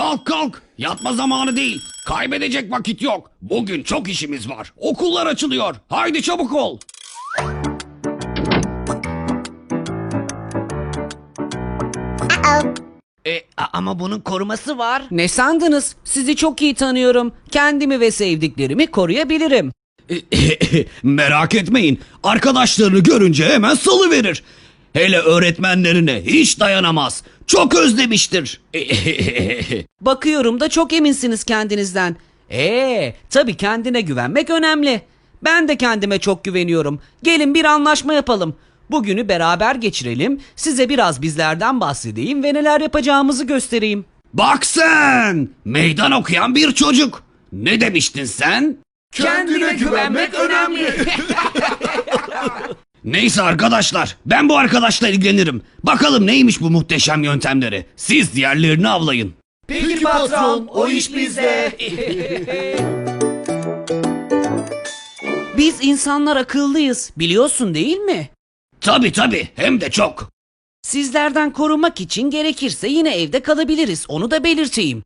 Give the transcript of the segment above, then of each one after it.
Kalk kalk. Yatma zamanı değil. Kaybedecek vakit yok. Bugün çok işimiz var. Okullar açılıyor. Haydi çabuk ol. E, a- ama bunun koruması var. Ne sandınız? Sizi çok iyi tanıyorum. Kendimi ve sevdiklerimi koruyabilirim. Merak etmeyin. Arkadaşlarını görünce hemen salı verir. Hele öğretmenlerine hiç dayanamaz. Çok özlemiştir. Bakıyorum da çok eminsiniz kendinizden. Ee, tabii kendine güvenmek önemli. Ben de kendime çok güveniyorum. Gelin bir anlaşma yapalım. Bugünü beraber geçirelim. Size biraz bizlerden bahsedeyim ve neler yapacağımızı göstereyim. Bak sen! Meydan okuyan bir çocuk. Ne demiştin sen? Kendine güvenmek önemli. Neyse arkadaşlar, ben bu arkadaşla ilgilenirim. Bakalım neymiş bu muhteşem yöntemleri. Siz diğerlerini avlayın. Peki patron, o iş bizde. Biz insanlar akıllıyız, biliyorsun değil mi? Tabi tabi, hem de çok. Sizlerden korumak için gerekirse yine evde kalabiliriz. Onu da belirteyim.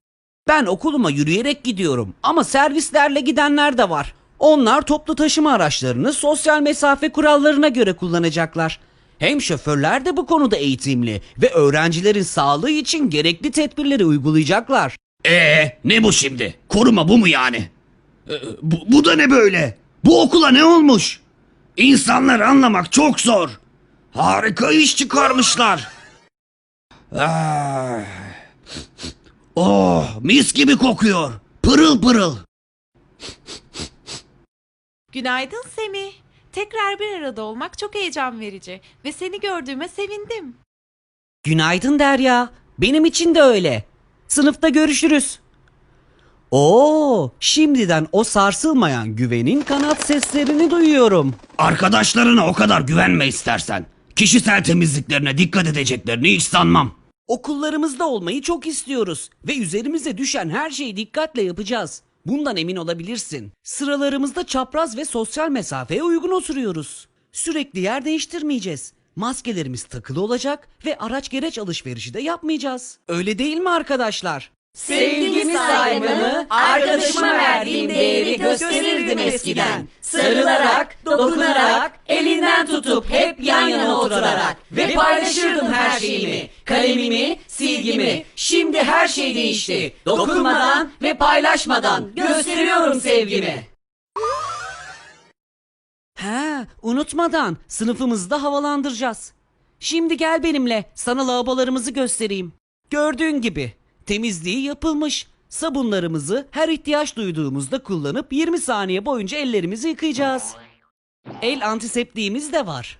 Ben okuluma yürüyerek gidiyorum ama servislerle gidenler de var. Onlar toplu taşıma araçlarını sosyal mesafe kurallarına göre kullanacaklar. Hem şoförler de bu konuda eğitimli ve öğrencilerin sağlığı için gerekli tedbirleri uygulayacaklar. Ee, ne bu şimdi? Koruma bu mu yani? Ee, bu, bu da ne böyle? Bu okula ne olmuş? İnsanları anlamak çok zor. Harika iş çıkarmışlar. Ah. Oh, mis gibi kokuyor. Pırıl pırıl. Günaydın Semih. Tekrar bir arada olmak çok heyecan verici ve seni gördüğüme sevindim. Günaydın Derya. Benim için de öyle. Sınıfta görüşürüz. Oo, şimdiden o sarsılmayan güvenin kanat seslerini duyuyorum. Arkadaşlarına o kadar güvenme istersen. Kişisel temizliklerine dikkat edeceklerini hiç sanmam. Okullarımızda olmayı çok istiyoruz ve üzerimize düşen her şeyi dikkatle yapacağız. Bundan emin olabilirsin. Sıralarımızda çapraz ve sosyal mesafeye uygun oturuyoruz. Sürekli yer değiştirmeyeceğiz. Maskelerimiz takılı olacak ve araç gereç alışverişi de yapmayacağız. Öyle değil mi arkadaşlar? Sevgimi saygımı, arkadaşıma verdiğim değeri gösterirdim eskiden. Sarılarak, dokunarak, elinden tutup hep yan yana oturarak ve paylaşırdım her şeyimi. Kalemimi, silgimi. Şimdi her şey değişti. Dokunmadan ve paylaşmadan gösteriyorum sevgimi. He, unutmadan sınıfımızda havalandıracağız. Şimdi gel benimle, sana lavabolarımızı göstereyim. Gördüğün gibi temizliği yapılmış. Sabunlarımızı her ihtiyaç duyduğumuzda kullanıp 20 saniye boyunca ellerimizi yıkayacağız. El antiseptiğimiz de var.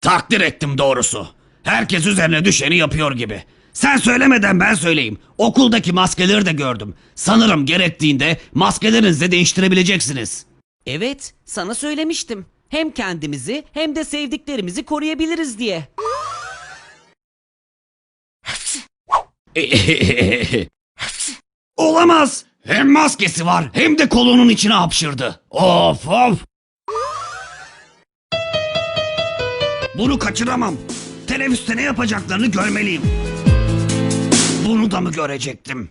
Takdir ettim doğrusu. Herkes üzerine düşeni yapıyor gibi. Sen söylemeden ben söyleyeyim. Okuldaki maskeleri de gördüm. Sanırım gerektiğinde maskelerinizi de değiştirebileceksiniz. Evet, sana söylemiştim. Hem kendimizi hem de sevdiklerimizi koruyabiliriz diye. Olamaz. Hem maskesi var hem de kolunun içine hapşırdı. Of of. Bunu kaçıramam. Teneffüste ne yapacaklarını görmeliyim. Bunu da mı görecektim?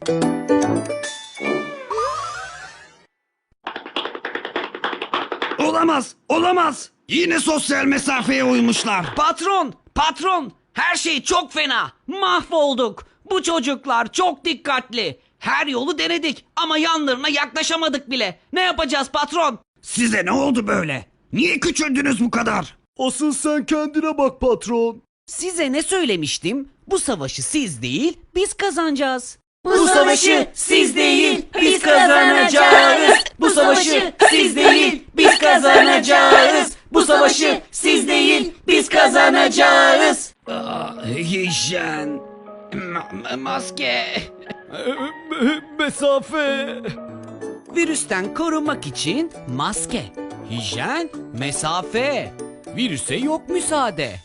Olamaz, olamaz. Yine sosyal mesafeye uymuşlar. Patron, patron, her şey çok fena. Mahvolduk. Bu çocuklar çok dikkatli. Her yolu denedik ama yanlarına yaklaşamadık bile. Ne yapacağız patron? Size ne oldu böyle? Niye küçüldünüz bu kadar? Asıl sen kendine bak patron. Size ne söylemiştim? Bu savaşı siz değil, biz kazanacağız. Bu savaşı siz değil, biz kazanacağız. Bu savaşı siz değil, biz kazanacağız. Bu savaşı siz değil, biz kazanacağız. Hijyen. Ma- maske. Mesafe. Virüsten korunmak için maske, hijyen, mesafe. Virüse yok müsaade.